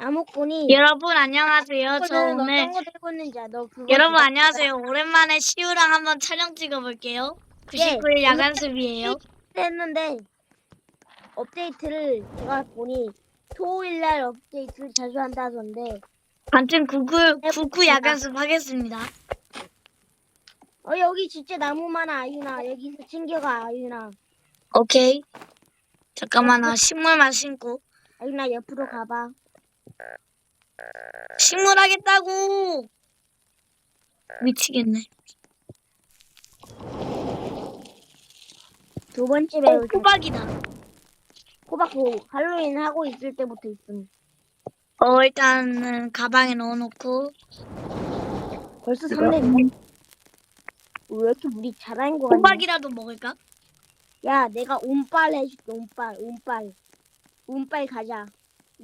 나무꾼이 여러분 안녕하세요. 저너 오늘 어떤 거 들고 있는지 알아? 너 그거 여러분 들고 안녕하세요. 오랜만에 시우랑 한번 촬영 찍어볼게요. 99일 예. 야간 수비예요. 했는데 업데이트를 제가 보니 토요일 날 업데이트를 자주 한다던데 반쯤 99, 99 야간 수비 하겠습니다. 어 여기 진짜 나무 많아 아유나 여기서 챙겨가 아유나 오케이. 잠깐만 나 식물만 심고 아유나 옆으로 가봐 식물 하겠다고. 미치겠네. 두 번째 어, 때 호박이다. 호박 그 할로윈 하고 있을 때부터 있음 어 일단은 가방에 넣어놓고 벌써 3렙 왜 이렇게 우리 잘하는 거 같냐 호박이라도 먹을까? 야 내가 운빨 해줄게 운빨 운빨 운빨 가자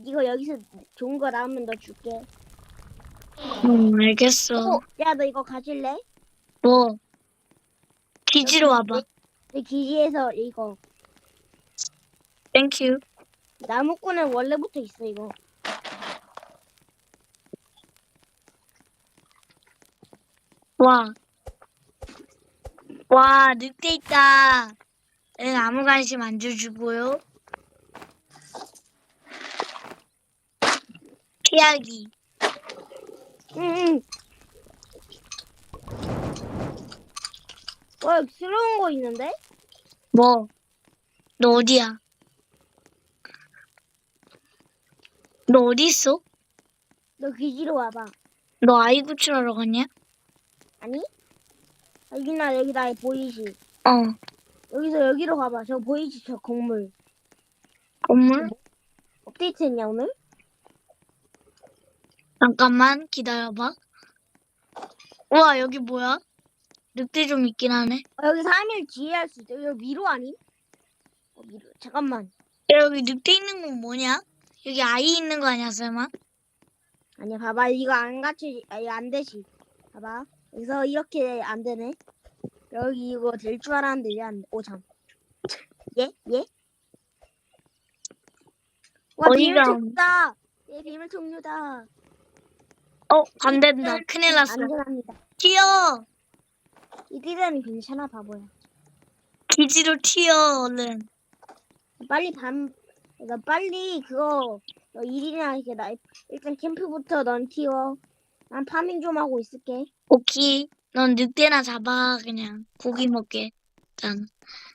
이거 여기서 좋은 거 나오면 너 줄게 음 알겠어. 어, 야 너 이거 가질래? 뭐 기지로 와봐. 내 기지에서 이거 땡큐. 나무꾼은 원래부터 있어 이거 와. 와, 늑대 있다. 얘는 아무 관심 안 줘주고요. 피하기. 응응 와 여기 새로운 거 있는데? 뭐? 너 어디야? 너 어디 있어? 너 기지로 와봐 너 아이 구출하러 갔냐? 아니? 여기나 여기 나 보이지? 어. 여기서 여기로 가봐 저 보이지 저 건물 건물? 업데이트 했냐 오늘? 잠깐만 기다려봐. 우와, 여기 뭐야? 늑대 좀 있긴 하네. 어, 여기 3일 뒤에 할 수 있어 여기 미로 아니? 어, 미로 잠깐만 야, 여기 늑대 있는 건 뭐냐? 여기 아이 있는 거 아니야, 설마? 아니야 봐봐 이거 안 갖추지 아니 안 되지 봐봐 여기서 이렇게 안 되네 여기 이거 될 줄 알았는데 왜 안 돼? 오참 예? 예? 와 어디가? 비밀통로다 예 비밀 통로다 어, 안 된다. 큰일 났어. 안전합니다 튀어! 이들은 괜찮아 바보야 기지로 튀어, 얼른. 빨리 밤너 빨리 그거 너 일이나 이렇게 나 일단 캠프부터 넌 튀어 난 파밍 좀 하고 있을게 오키. 넌 늑대나 잡아, 그냥. 고기 먹게. 짠.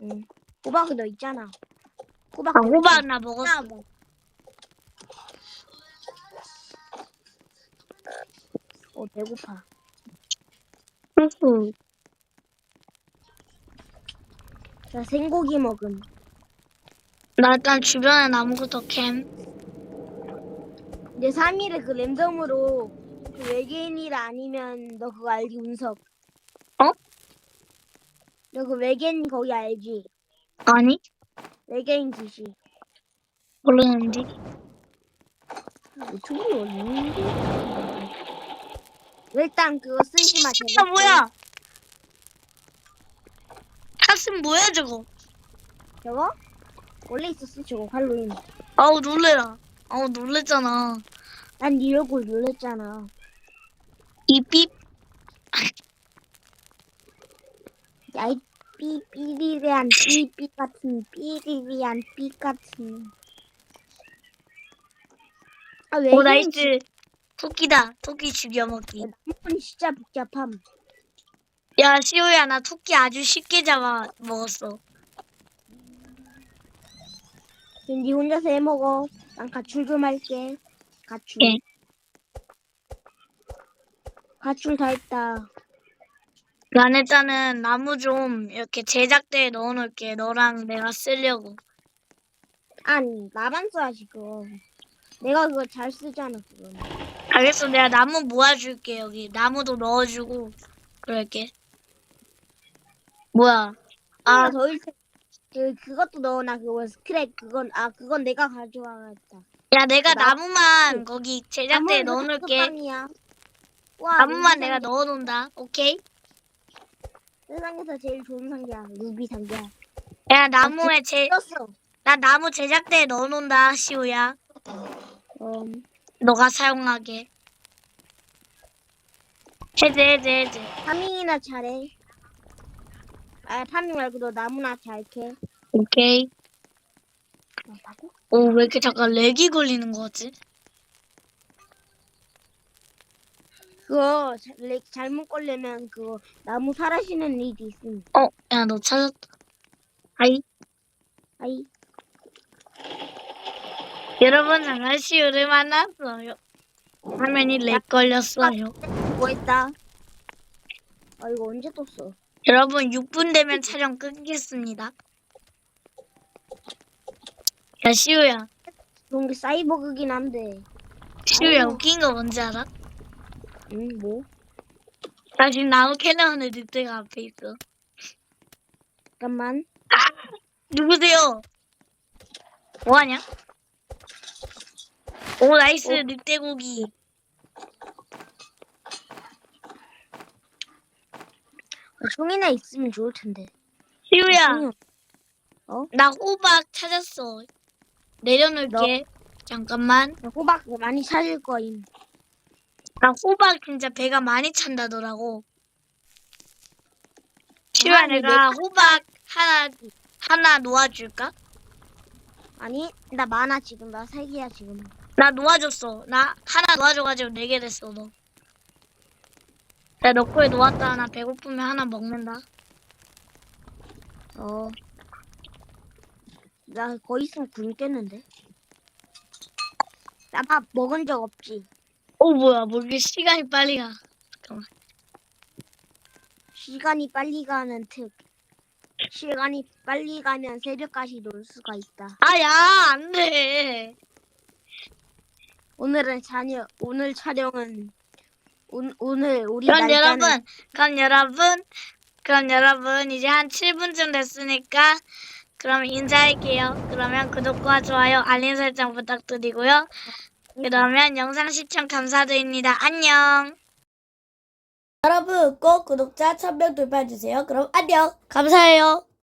응 호박 너 있잖아 호박 아, 호박 나 먹었어. 뭐. 어 배고파 후후. 나 생고기 먹음 나 일단 주변에 아무것도 캠. 내 3일에 그 랜덤으로 그 외계인이라 아니면 너 그거 알지 운석 어? 너 그 외계인 거기 알지 아니? 외계인 기시 모르는데. 유튜브에 올리는데 일단 그거 쓰지 마 진짜 뭐야? 가슴 뭐야, 저거? 저거? 원래 있었어 저거 할로윈 아우, 놀래라. 아우, 놀랬잖아. 난네 얼굴 놀랬잖아 이삐 야이 삐삐리리한 삐삐 같은 삐리리한 삐 같은 아 오, 외계인 나이스. 토끼다. 토끼 죽여먹기. 나무꾼 진짜 복잡함 야, 시호야, 나 토끼 아주 쉽게 잡아 먹었어. 네 혼자서 해 먹어 난 가출 좀 할게 가출 예. 가출 다 했다 난 일단은 나무 좀 이렇게 제작대에 넣어놓을게. 너랑 내가 쓰려고. 아니 나만 써야지 그거 내가 그거 잘 쓰잖아 그거 알겠어. 내가 나무 모아줄게, 여기. 나무도 넣어주고. 그럴게. 뭐야. 아, 아, 더 있어. 그 그것도 넣어놔 그거 스크랩 그건 아 그건 내가 가져와야겠다. 야, 내가 나- 나무만 거기 제작대에 넣어놓을게. 이야 와, 나무만 루비 내가 상자. 넣어놓는다. 오케이? 세상에서 제일 좋은 상자야. 루비 상자. 야, 나무에 제, 썼어. 나 나무 제작대에 넣어놓는다, 시우야. 음, 너가 사용하게. 해제, 해제, 해제. 파밍이나 잘해. 아 파밍 말고 너 나무나 잘 캐. 오케이. 뭐라고? 오, 왜 이렇게 잠깐 렉이 걸리는 거지? 그거 자- 렉 잘못 걸리면 그거 나무 사라지는 일이 있음. 어, 야, 너 찾았다. 아이. 아이 여러분, 장난시우를 만났어요. 화면이 렉 걸렸어요. 뭐 했다? 아 이거 언제 떴어? 여러분, 6분 되면 촬영 끊겠습니다. 야, 시우야. 그런 게 사이버그긴 한데. 시우야, 아이고. 웃긴 거 뭔지 알아? 응 뭐? 나 지금 나무 캐나오는 늑대가 앞에 있어. 잠깐만. 누구세요? 뭐하냐? 오, 나이스, 어. 늑대고기. 아, 총이나 있으면 좋을 텐데. 시우야, 없- 나 호박 찾았어. 내려놓을게. 잠깐만. 나 호박 많이 찾을 거임. 나 호박 진짜 배가 많이 찬다더라고. 시우야, 아니, 내가 내- 호박 하나, 하나 놓아줄까? 아니 나 많아 지금 나 세 개야 지금. 나 놓아줬어. 나 하나 놓아줘가지고 네 개 됐어, 너. 너 거에 놓았다. 나 배고프면 하나 먹는다. 어. 나 거기 있으면 굶겠는데. 나 밥 먹은 적 없지. 어, 뭐야. 뭐 이렇게 시간이 빨리 가. 잠깐만. 시간이 빨리 가는 특. 시간이 빨리 가면 새벽까지 놀 수가 있다. 아, 야, 안 돼. 오늘은 자녀 오늘 촬영은 오, 오늘 우리 그럼 날짜는 여러분, 그럼 여러분, 그럼 여러분, 이제 한 7분쯤 됐으니까, 그럼 인사할게요. 그러면 구독과 좋아요, 알림 설정 부탁드리고요. 그러면 영상 시청 감사드립니다. 안녕. 여러분 꼭 구독자 1000명 돌파해주세요. 그럼 안녕. 감사해요.